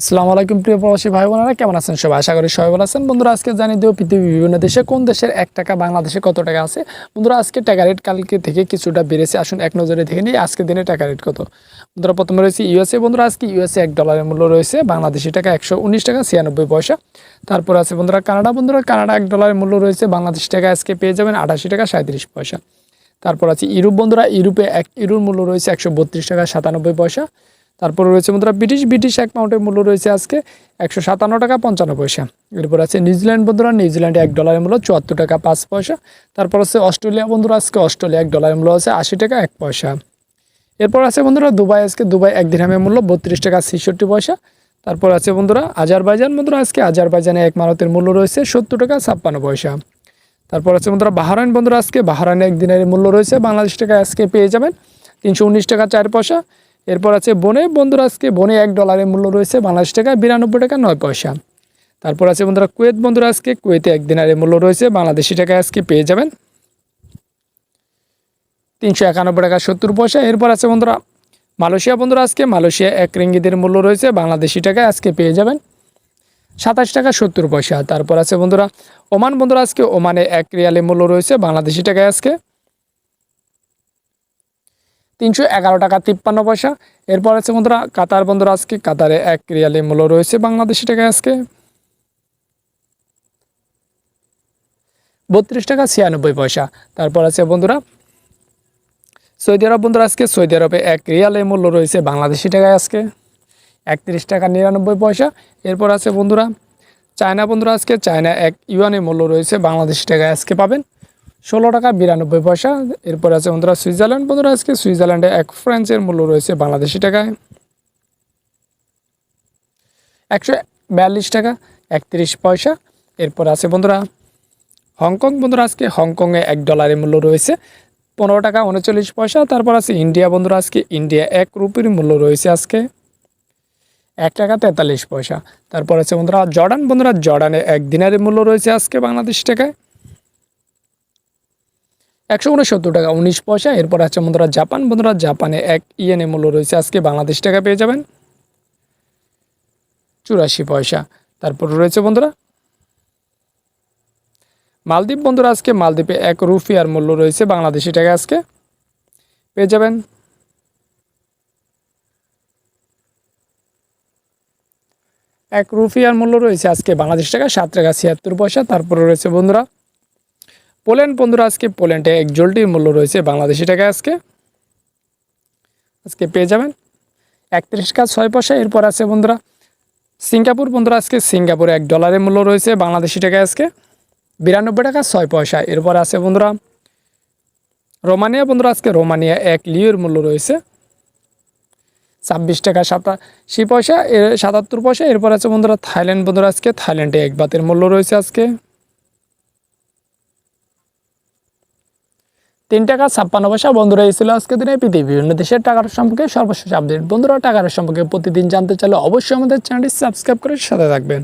আসসালামু আলাইকুম প্রিয় প্রবাসী ভাই বোনেরা কেমন আছেন সবাই? আশা করি সবাই ভালো আছেন। বন্ধুরা, আজকে জানিয়ে দেবো পৃথিবীর বিভিন্ন দেশে কোন দেশের এক টাকা, বাংলাদেশে কত টাকা আছে। বন্ধুরা, আজকে টাকা রেট কালকে থেকে কিছুটা বেড়েছে। আসুন এক নজরে দেখে নিই আজকে দিনে টাকা রেট কত। বন্ধুরা, প্রথমে রয়েছে ইউএসএ। বন্ধুরা, আজকে ইউএসএ এক ডলারের মূল্য রয়েছে, বাংলাদেশি টাকা একশো উনিশ টাকা, ছিয়ানব্বই পয়সা। তারপর আছে বন্ধুরা, কানাডা। বন্ধুরা, কানাডা এক ডলারের মূল্য রয়েছে, বাংলাদেশি টাকা আজকে পেয়ে যাবেন আটাশি টাকা, সাঁত্রিশ পয়সা। তারপর আছে ইউরোপ। বন্ধুরা, ইউরোপে এক ইউরোর মূল্য রয়েছে একশো বত্রিশ টাকা, সাতানব্বই পয়সা। তারপর রয়েছে বন্ধুরা ব্রিটিশ ব্রিটিশ এক পাউন্ডের মূল্য রয়েছে আজকে একশো সাতান্ন টাকা পঞ্চান্ন পয়সা। এরপর আছে নিউজিল্যান্ড বন্ধুরা নিউজিল্যান্ডে এক ডলারের মূল্য চুয়াত্তর টাকা পাঁচ পয়সা। তারপর আছে অস্ট্রেলিয়া বন্ধুরা, আজকে অস্ট্রেলিয়া এক ডলারের মূল্য আছে আশি টাকা এক পয়সা। এরপর আছে বন্ধুরা, দুবাই আজকে, দুবাই এক দিরহামের মূল্য বত্রিশ টাকা ছেষট্টি পয়সা। তারপর আছে বন্ধুরা, আজারবাইজান বন্ধুরা, আজকে আজারবাইজানে এক মারতের মূল্য রয়েছে সত্তর টাকা ছাপ্পান্ন পয়সা। তারপর আছে বন্ধুরা, বাহারাইন বন্ধুরা, আজকে বাহারাইনে এক দিনের মূল্য রয়েছে, বাংলাদেশ টাকা আজকে পেয়ে যাবেন তিনশো উনিশ টাকা চার পয়সা। এরপর আছে বনে। বন্ধুরা, আজকে বনে এক ডলারের মূল্য রয়েছে বাংলাদেশ টাকা, বিরানব্বই টাকা, নয় পয়সা। তারপর আছে বন্ধুরা, কুয়েত। বন্ধুরা, আজকে কুয়েতে এক দিনারের মূল্য রয়েছে বাংলাদেশি টাকা, আজকে পেয়ে যাবেন। তিনশো একানব্বই টাকা, সত্তর পয়সা। এরপর আছে বন্ধুরা, মালয়েশিয়া। বন্ধুরা, আজকে মালয়েশিয়া এক রিঙ্গিদের মূল্য রয়েছে বাংলাদেশি টাকায় আজকে পেয়ে যাবেন। সাতাশ টাকা, সত্তর পয়সা। তারপর আছে বন্ধুরা, ওমান। বন্ধুরা, আজকে ওমানে এক রিয়ালের মূল্য রয়েছে বাংলাদেশি টাকায় আজকে। তিনশো এগারো টাকা তিপ্পান্ন পয়সা। এরপর আছে বন্ধুরা, কাতার বন্ধুরা, আজকে কাতারে এক রিয়ালের মূল্য রয়েছে বাংলাদেশি টাকায় আজকে। বত্রিশ টাকা ছিয়ানব্বই পয়সা। তারপর আছে বন্ধুরা, সৌদি আরব বন্ধুরা, আজকে সৌদি আরবে এক রিয়ালের মূল্য রয়েছে বাংলাদেশি টাকায় আজকে। একত্রিশ টাকা নিরানব্বই পয়সা। এরপর আছে বন্ধুরা, চায়না বন্ধুরা, আজকে চায়না এক ইউয়ানের মূল্য রয়েছে বাংলাদেশি টাকায় আজকে পাবেন। ষোলো টাকা বিরানব্বই পয়সা। এরপর আছে বন্ধুরা সুইজারল্যান্ড। বন্ধুরা, আজকে সুইজারল্যান্ডে এক ফ্রান্সের মূল্য রয়েছে বাংলাদেশি টাকায়। একশো বিয়াল্লিশ টাকা, একত্রিশ পয়সা। এরপর আছে বন্ধুরা, হংকং। বন্ধুরা, আজকে হংকংয়ে এক ডলারের মূল্য রয়েছে পনেরো টাকা উনচল্লিশ পয়সা। তারপর আছে ইন্ডিয়া। বন্ধুরা, আজকে ইন্ডিয়া এক রুপির মূল্য রয়েছে আজকে এক টাকা তেতাল্লিশ পয়সা। তারপর আছে বন্ধুরা, জর্ডান। বন্ধুরা, জর্ডানে এক দিনারের মূল্য রয়েছে আজকে বাংলাদেশ টাকায়। একশো উনসত্তর টাকা, উনিশ পয়সা। এরপর আছে বন্ধুরা জাপান। বন্ধুরা জাপানে এক ইয়েনের মূল্য রয়েছে। আজকে বাংলাদেশ টাকা পেয়ে যাবেন। চুরাশি পয়সা। তারপর রয়েছে বন্ধুরা মালদ্বীপ। বন্ধুরা আজকে মালদ্বীপে এক রুফিয়ার মূল্য রয়েছে বাংলাদেশি টাকা আজকে। পেয়ে যাবেন। এক রুফিয়ার মূল্য রয়েছে আজকে বাংলাদেশ টাকা, সাত টাকা ছিয়াত্তর পয়সা। তারপরে রয়েছে বন্ধুরা পোল্যান্ড বন্ধুরা, আজকে পোল্যান্ডে এক জলটির মূল্য রয়েছে বাংলাদেশি টাকায় আজকে। আজকে পেয়ে যাবেন। একত্রিশ টাকা ছয় পয়সা, এরপর আছে বন্ধুরা, সিঙ্গাপুর। বন্ধুরা, আজকে সিঙ্গাপুরে এক ডলারের মূল্য রয়েছে বাংলাদেশি টাকায় আজকে। বিরানব্বই টাকা ছয় পয়সা, এরপর আছে বন্ধুরা, রোমানিয়া। বন্ধুরা, আজকে রোমানিয়া এক লিওর মূল্য রয়েছে। ছাব্বিশ টাকা সাতাশি পয়সা সাতাত্তর পয়সা, এরপর আছে বন্ধুরা, থাইল্যান্ড। বন্ধুরা, আজকে থাইল্যান্ডে এক বাতের মূল্য রয়েছে আজকে। তিন টাকা ছাপ্পান্ন পয়সা। বন্ধুরা, এই আজকে দিনে পৃথিবীর বিভিন্ন দেশের টাকার সম্পর্কে সর্বশেষ আপডেট। বন্ধুরা, টাকার সম্পর্কে প্রতিদিন জানতে চাইলে অবশ্যই আমাদের চ্যানেলটি সাবস্ক্রাইব করে সাথে থাকবেন।